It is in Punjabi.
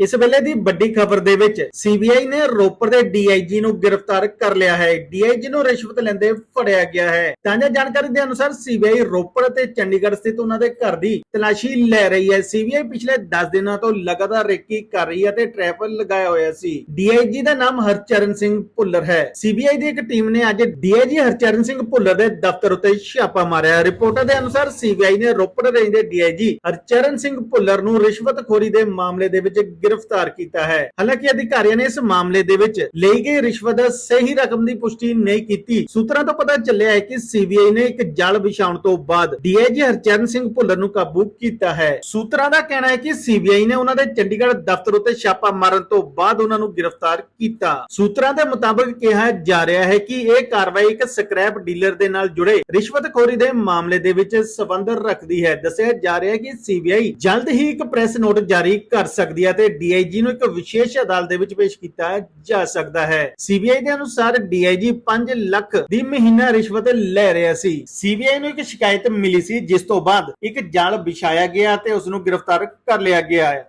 ਇਸ ਵੇਲੇ ਦੀ ਵੱਡੀ ਖਬਰ ਦੇ ਵਿੱਚ ਸੀਬੀਆਈ ਨੇ ਰੋਪੜ ਦੇ ਡੀਆਈਜੀ ਨੂੰ ਗ੍ਰਿਫਤਾਰ ਕਰ ਲਿਆ ਹੈ। ਡੀਆਈਜੀ ਨੂੰ ਰਿਸ਼ਵਤ ਲੈਂਦੇ ਫੜਿਆ ਗਿਆ ਹੈ। ਤਾਜ਼ਾ ਜਾਣਕਾਰੀ ਦੇ ਅਨੁਸਾਰ ਸੀਬੀਆਈ ਰੋਪੜ ਤੇ ਚੰਡੀਗੜ੍ਹ ਸਥਿਤ ਉਹਨਾਂ ਦੇ ਘਰ ਦੀ ਤਲਾਸ਼ੀ ਲੈ ਰਹੀ ਹੈ। ਸੀਬੀਆਈ ਪਿਛਲੇ 10 ਦਿਨਾਂ ਤੋਂ ਲਗਾਤਾਰ ਰੇਕੀ ਕਰ ਰਹੀ ਹੈ ਤੇ ਟ੍ਰੈਪ ਲਗਾਇਆ ਹੋਇਆ ਸੀ। ਡੀਆਈਜੀ ਦਾ ਨਾਮ ਹਰਚਰਨ ਸਿੰਘ ਭੁੱਲਰ ਹੈ। ਸੀਬੀਆਈ ਦੀ ਇੱਕ ਟੀਮ ਨੇ ਅੱਜ ਡੀਆਈਜੀ ਹਰਚਰਨ ਸਿੰਘ ਭੁੱਲਰ ਦੇ ਦਫ਼ਤਰ ਉੱਤੇ ਛਾਪਾ ਮਾਰਿਆ ਰਿਪੋਰਟਾਂ ਦੇ ਅਨੁਸਾਰ ਸੀਬੀਆਈ ਨੇ ਰੋਪੜ ਰੇਂਜ ਦੇ ਡੀਆਈਜੀ ਹਰਚਰਨ ਸਿੰਘ ਭੁੱਲਰ ਨੂੰ ਰਿਸ਼ਵਤਖੋਰੀ ਦੇ ਮਾਮਲੇ ਦੇ ਵਿੱਚ ਗ੍ਰਿਫਤਾਰ ਕੀਤਾ ਹੈ। ਹਾਲਾਂਕਿ ਅਧਿਕਾਰੀਆਂ ਨੇ ਇਸ ਮਾਮਲੇ ਦੇ ਵਿੱਚ ਲਈ ਗਈ ਰਿਸ਼ਵਤ ਦਾ ਸਹੀ ਰਕਮ ਦੀ ਪੁਸ਼ਟੀ ਨਹੀਂ ਕੀਤੀ। ਸੂਤਰਾਂ ਤੋਂ ਪਤਾ ਚੱਲਿਆ ਹੈ ਕਿ ਸੀਬੀਆਈ ਨੇ ਇੱਕ ਜਲ ਵਿਛਾਉਣ ਤੋਂ ਬਾਅਦ ਡੀਆਈਜੀ ਹਰਚਰਨ ਸਿੰਘ ਭੁੱਲਰ ਨੂੰ ਕਾਬੂ ਕੀਤਾ ਹੈ। ਸੂਤਰਾਂ ਦਾ ਕਹਿਣਾ ਹੈ ਕਿ ਸੀਬੀਆਈ ਨੇ ਉਹਨਾਂ ਦੇ ਚੰਡੀਗੜ੍ਹ ਦਫ਼ਤਰ ਉੱਤੇ ਛਾਪਾ ਮਾਰਨ ਤੋਂ ਬਾਅਦ ਉਹਨਾਂ ਨੂੰ ਗ੍ਰਿਫਤਾਰ ਕੀਤਾ। ਸੂਤਰਾਂ ਦੇ ਮੁਤਾਬਕ ਕਿਹਾ ਜਾ ਰਿਹਾ ਹੈ ਕਿ ਇਹ ਕਾਰਵਾਈ ਇੱਕ ਸਕ੍ਰੈਪ ਡੀਲਰ ਦੇ ਨਾਲ ਜੁੜੇ ਰਿਸ਼ਵਤਖੋਰੀ ਦੇ ਮਾਮਲੇ ਦੇ ਵਿੱਚ ਸਬੰਧ ਰੱਖਦੀ ਹੈ। ਦੱਸਿਆ ਜਾ ਰਿਹਾ ਹੈ ਕਿ ਸੀਬੀਆਈ ਜਲਦ ਹੀ ਇੱਕ ਪ੍ਰੈਸ ਨੋਟ ਜਾਰੀ ਕਰ ਸਕਦੀ ਹੈ ਤੇ ਡੀਆਈਜੀ ਨੂੰ ਇੱਕ ਵਿਸ਼ੇਸ਼ ਅਦਾਲਤ ਦੇ ਵਿੱਚ ਪੇਸ਼ ਕੀਤਾ ਜਾ ਸਕਦਾ ਹੈ। ਸੀਬੀਆਈ ਦੇ ਅਨੁਸਾਰ ਡੀਆਈਜੀ 5 ਲੱਖ ਦੀ ਮਹੀਨਾ ਰਿਸ਼ਵਤ ਲੈ ਰਿਹਾ ਸੀ। ਸੀਬੀਆਈ ਨੂੰ ਇੱਕ ਸ਼ਿਕਾਇਤ ਮਿਲੀ ਸੀ, ਜਿਸ ਤੋਂ ਬਾਅਦ ਇੱਕ ਜਾਲ ਵਿਛਾਇਆ ਗਿਆ ਤੇ ਉਸ ਨੂੰ ਗ੍ਰਿਫਤਾਰ ਕਰ ਲਿਆ ਗਿਆ ਹੈ।